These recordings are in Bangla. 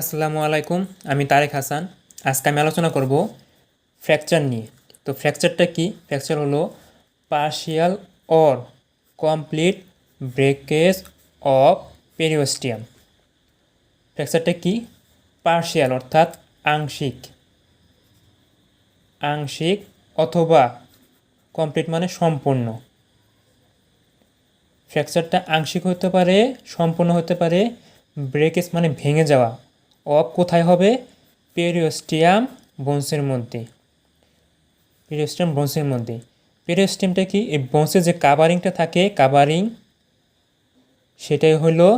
আসসালামু আলাইকুম, আমি তারেক হাসান। আজকে আমি আলোচনা করব ফ্র্যাকচার নিয়ে। তো ফ্র্যাকচারটা কি? ফ্র্যাকচার হলো partial or complete breakage of periosteum. ফ্র্যাকচারটা কি? পার্শিয়াল, অর্থাৎ আংশিক। আংশিক অথবা কমপ্লিট মানে সম্পূর্ণ। ফ্র্যাকচারটা আংশিক হতে পারে, সম্পূর্ণ হতে পারে, ব্রেকেজ মানে ভেঙে যাওয়া। অফ কোথায় হবে? পেরিওস্টিয়াম বংশের মধ্যে। পেরিওস্টিয়াম বংশের মধ্যে। পেরিওস্টিয়ামটা কি? এই বংশের যে কাভারিংটা থাকে কাভারিং সেটাই হলো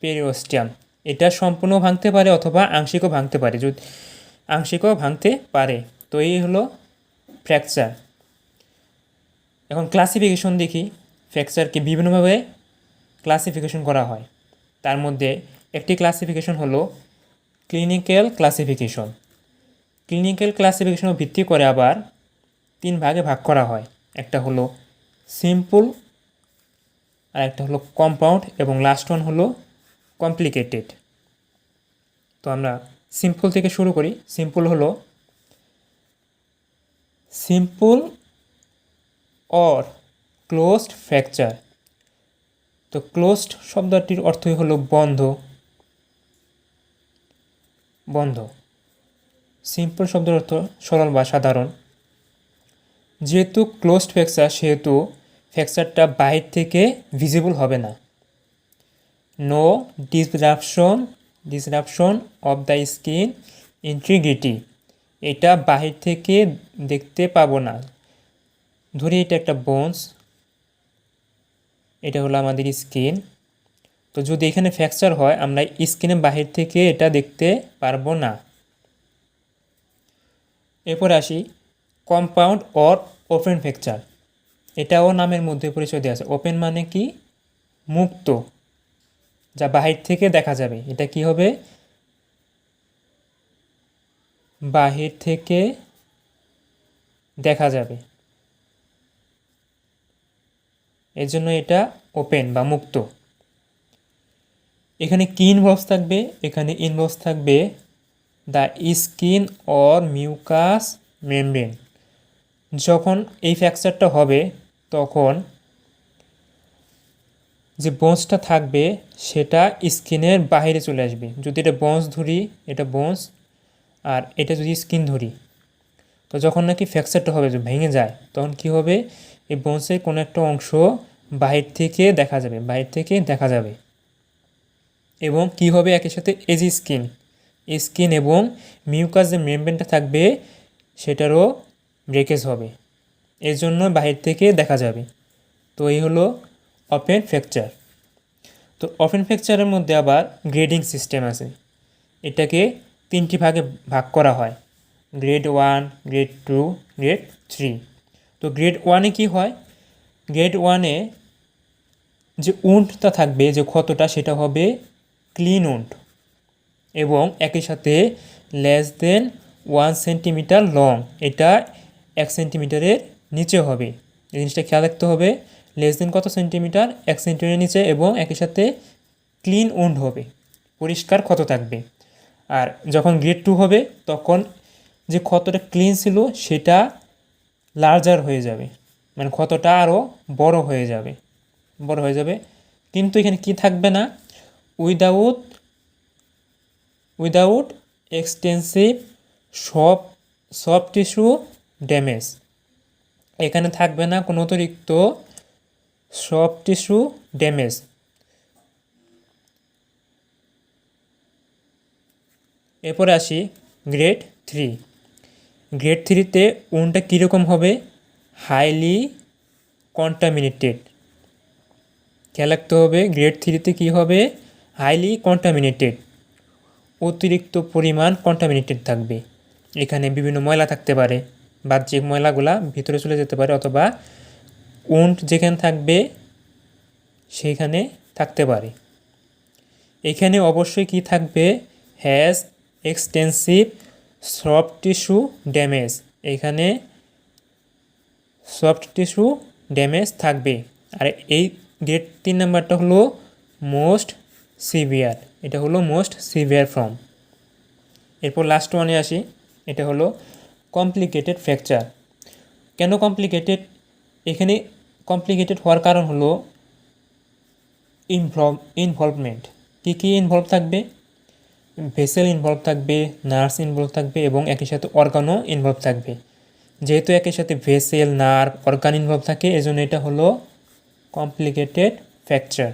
পেরিওস্টিয়াম। এটা সম্পূর্ণ ভাঙতে পারে অথবা আংশিকও ভাঙতে পারে। যদি আংশিকও ভাঙতে পারে, তো এই হলো ফ্র্যাকচার এখন ক্লাসিফিকেশন দেখি। ফ্র্যাকচারকে বিভিন্নভাবে ক্লাসিফিকেশন করা হয়। তার মধ্যে একটি ক্লাসিফিকেশন হলো ক্লিনিক্যাল ক্লাসিফিকেশন ক্লিনিক্যাল ক্লাসিফিকেশন ভিত্তি করে আবার তিন ভাগে ভাগ করা হয়। একটা হলো সিম্পল আর একটা হলো কম্পাউন্ড এবং লাস্ট ওয়ান হলো কমপ্লিকেটেড তো আমরা সিম্পল থেকে শুরু করি। সিম্পল হলো সিম্পল অর ক্লোজড ফ্র্যাকচার তো ক্লোজড শব্দটির অর্থই হলো বন্ধ। বন্ধ। সিম্পল শব্দের অর্থ সরল বা সাধারণ। যেহেতু ক্লোজড ফ্র্যাকচার সেহেতু ফ্র্যাকচারটা বাইর থেকে ভিজিবল হবে না। No disruption disruption of the skin integrity এটা বাহির থেকে দেখতে পাবো না। ধরি এটা একটা বোনস এটা হলো আমাদের স্কিন তো যদি এখানে ফ্র্যাকচার হয়, আমরা স্কিনের বাহির থেকে এটা দেখতে পারব না। এরপর আসি কম্পাউন্ড অর ওপেন ফ্র্যাকচার এটাও নামের মধ্যে পরিচয় দেওয়া আছে। ওপেন মানে কি? মুক্ত। যা বাহির থেকে দেখা যাবে। এটা কি হবে? বাহির থেকে দেখা যাবে। এর জন্য এটা ওপেন বা মুক্ত। এখানে কি ইনভলভস থাকবে, এখানে ইনভলভস থাকবে the skin or mucous membrane যখন এই ফ্র্যাকচারটা হবে, তখন যে বন্সটা থাকবে, সেটা স্কিনের বাইরে চলে আসবে। যদি এটা বন্স ধরি, এটা বন্স আর এটা যদি স্কিন ধরি, তো যখন নাকি ফ্র্যাকচারটা হবে, যে ভেঙে যায়, তখন কি হবে? এই বন্সের কোনো একটা অংশ বাহির থেকে দেখা যাবে বাহির থেকে দেখা যাবে। এবং কি হবে? একই সাথে এজি স্কিন স্কিন এবং মিউকাস যে মেমব্রেনটা থাকবে, সেটারও ব্রেকেজ হবে। এর জন্য বাহির থেকে দেখা যাবে। তো এই হলো ওপেন ফ্র্যাকচার তো ওপেন ফ্র্যাকচারের মধ্যে আবার গ্রেডিং সিস্টেম আছে। এটাকে তিনটি ভাগে ভাগ করা হয়। Grade one grade two grade three তো গ্রেড ওয়ানে কি হয়? গ্রেড ওয়ানে যে উন্টটা থাকবে, যে ক্ষতটা, সেটা হবে ক্লিন উন্ট এবং একই সাথে less than one centimetre long এটা এক সেন্টিমিটারের নিচে হবে। এই জিনিসটা খেয়াল রাখতে হবে। লেস দেন কত সেন্টিমিটার এক সেন্টিমিটারের নিচে এবং একই সাথে ক্লিন উন্ড হবে। পরিষ্কার ক্ষত থাকবে। আর যখন গ্রেড টু হবে, তখন যে ক্ষতটা ক্লিন ছিল, সেটা লার্জার হয়ে যাবে। মানে ক্ষতটা আরও বড় হয়ে যাবে। বড় হয়ে যাবে। কিন্তু এখানে কি থাকবে না? উইদাউট উইদাউট এক্সটেন্সিভ সব সফট টিস্যু ড্যামেজ। এখানে থাকবে না কোনো অতিরিক্ত সফট টিস্যু ড্যামেজ। এরপরে আসি গ্রেড থ্রি। গ্রেড থ্রিতে উনটা কীরকম হবে? Highly contaminated. খেয়াল রাখতে হবে, গ্রেড থ্রিতে কী হবে? হাইলি কন্টামিনেটেড অতিরিক্ত পরিমাণ কন্টামিনেটেড থাকবে। এখানে বিভিন্ন ময়লা থাকতে পারে, বাহ্যিক ময়লাগুলা ভিতরে চলে যেতে পারে অথবা উন্ট যেখানে থাকবে সেইখানে থাকতে পারে। এখানে অবশ্যই কি থাকবে? Has extensive soft tissue damage এখানে সফট টিস্যু ড্যামেজ থাকবে। আর এই গ্রেড তিন নাম্বারটা হলো মোস্ট সিভিয়ার, এটা হলো মোস্ট সিভিয়ার ফর্ম। এরপর লাস্ট ওয়ানে আসি, এটা হলো কমপ্লিকেটেড ফ্র্যাকচার কেন কমপ্লিকেটেড এখানে কমপ্লিকেটেড হওয়ার কারণ হলো ইনভলভ ইনভলভমেন্ট কী কী ইনভলভ থাকবে? ভেসেল ইনভলভ থাকবে নার্স ইনভলভ থাকবে এবং একই সাথে অর্গানও ইনভলভ থাকবে। যেহেতু একই সাথে ভেসেল নার্ভ অর্গান ইনভলভ থাকে, এজন্য এটা হলো কমপ্লিকেটেড ফ্র্যাকচার